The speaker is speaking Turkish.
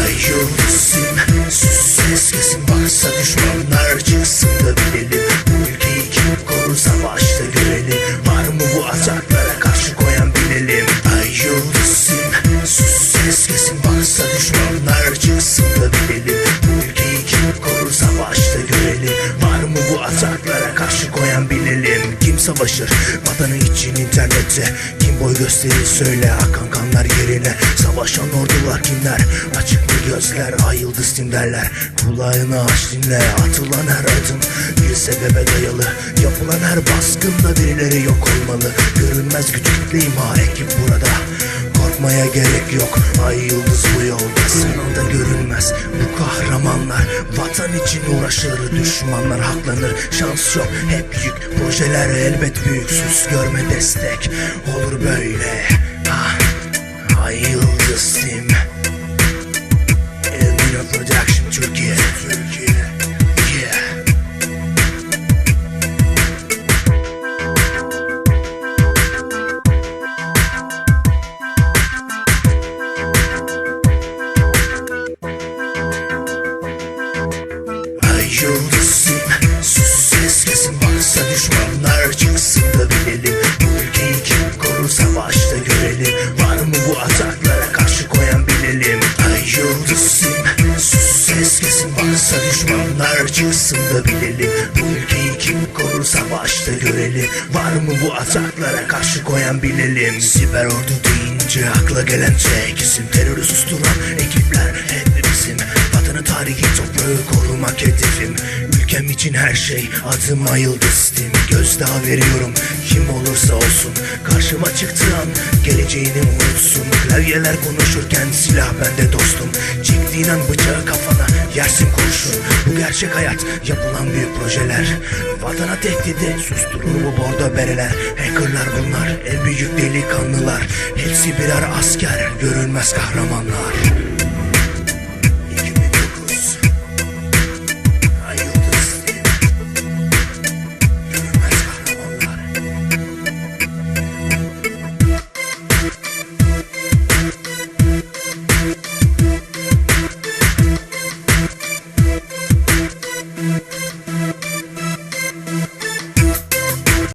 Ayrılsın, sus ses kesin baksa düşmanlar çıksın da bilelim. Bu ülkeyi kim korur görelim. Var mı bu ataklara karşı koyan bilelim? Ayrılsın, sus ses kesin baksa düşmanlar savaşır Vatanı için internette Kim boy gösterir söyle akan kanlar yerine. Savaşan ordular kimler? Açık mı gözler ay yıldız tim derler Kulağını aç dinle atılan her adım Bir sebebe dayalı. Yapılan her baskında birileri yok olmalı. Görünmez güç kitle ekip burada. Korkmaya gerek yok Ay yıldız bu yolda. Sınavda görünmez Bu kahramanlar Vatan için uğraşır Düşmanlar haklanır Şans yok. Hep yük Projeler elbet büyük. Sus görme destek. Olur böyle Ay yıldızım Sus ses kesin varsa düşmanlar çıksın da bilelim. Bu ülkeyi kim korur savaşta görelim. Var mı bu ataklara karşı koyan bilelim? Ay yıldızım Sus ses kesin varsa düşmanlar çıksın da bilelim. Bu ülkeyi kim korur savaşta görelim. Var mı bu ataklara karşı koyan bilelim? Siber ordu deyince akla gelen tek isim Terörü susturan ekipler hep bizim Vatanı tarihi toprağı korumak Ülkem için her şey adıma yıldız tim Gözdağı veriyorum. Kim olursa olsun Karşıma çıktığı an geleceğini unutsun. Klavyeler konuşurken silah bende dostum. Çektiğin an bıçağı kafana yersin kurşun. Bu gerçek hayat yapılan büyük projeler. Vatana tehdidi susturur bu bordo bereler. Hackerlar bunlar en büyük delikanlılar. Hepsi birer asker görünmez kahramanlar